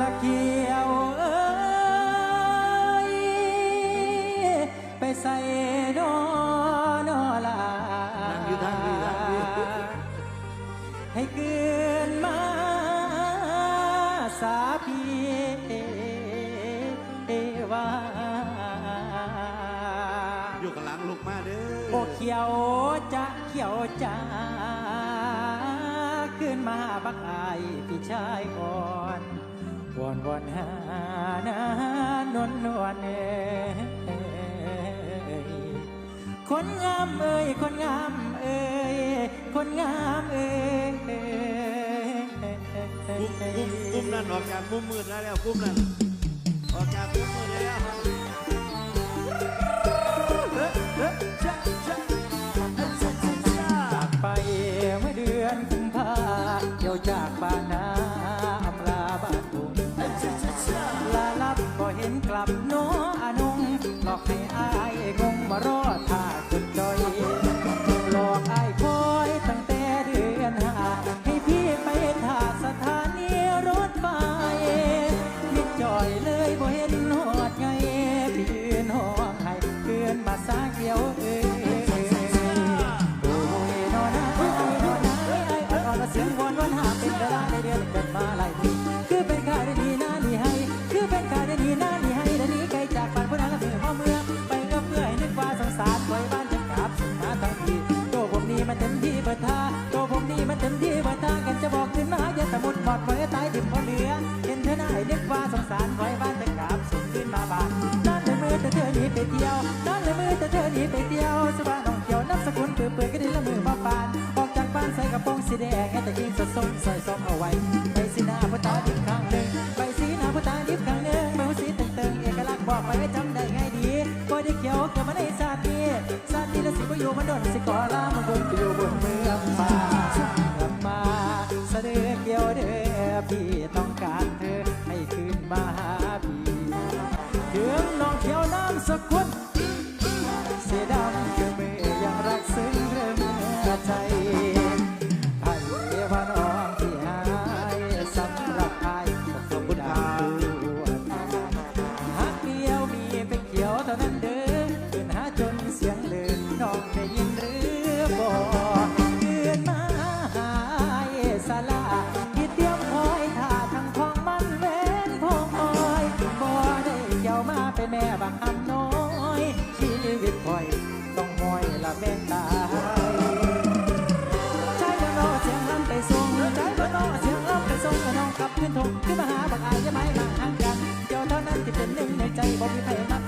ละเกี่ยวเอ้ยไปใส่นอนอลานั่งอยู่ทางนี้ทางนี้ ให้เกินมาสาพีวา อยู่กับหลังลูกมาเด้อโอเขียวจะเขียวจ้าขึ้นมาบักอายพี่ชายก่อน วอนวอนหานานวลนวลเอ้ยคนงามเอ้ยคนงามเอ้ยคนงามเอ้ยกุ้มกุ้มกุ้มนั่นออกจากมุมมืดแล้วแล้วกุ้มนั่นออกจากมุมมืดแล้ว ไปเที่ยวนั่นเลยมือแต่เธอหนีไปเที่ยวสบายน้องเขียวนับสกุลเปื่อเปื่อก็ได้ละมือมาปานออกจากบ้านใส่กระโปรงสีแดงให้แต่ยิงสดสมใส่ซองเอาไว้ไปสีหน้าพุตาดิบข้างหนึ่งไปสีหน้าพุตาดิบข้างหนึ่งไปหัวสีตึงตึงเอกลักษณ์บอกไปจำได้ไงดีบ่ได้เขียวเกิดมาในชาตินี้ชาตินี้แล้วสิบอยู่มันโดนสิขอลามันบนอยู่บนเมืองฟ้ากลับมาเสด็จเดียวเด้อพี่ต้องการเธอให้คืนมา บ่เดือนมาหายสลาที่เตรียมคอยท่าทั้งของมันเว้นพองคอยบ่ได้เกี่ยวมาเป็นแม่บักคำน้อยชีวิตคอยต้องมอยละแม่ตายใช้บ่นอเสียงลำไปส่งใช้บ่นอเสียงลำไปส่งก็น้องกลับขึ้นทงขึ้นมาหาบักอายจะไม่มาห่างกันเจ้าเท่านั้นที่เป็นหนึ่งในใจบ่มีใครนับ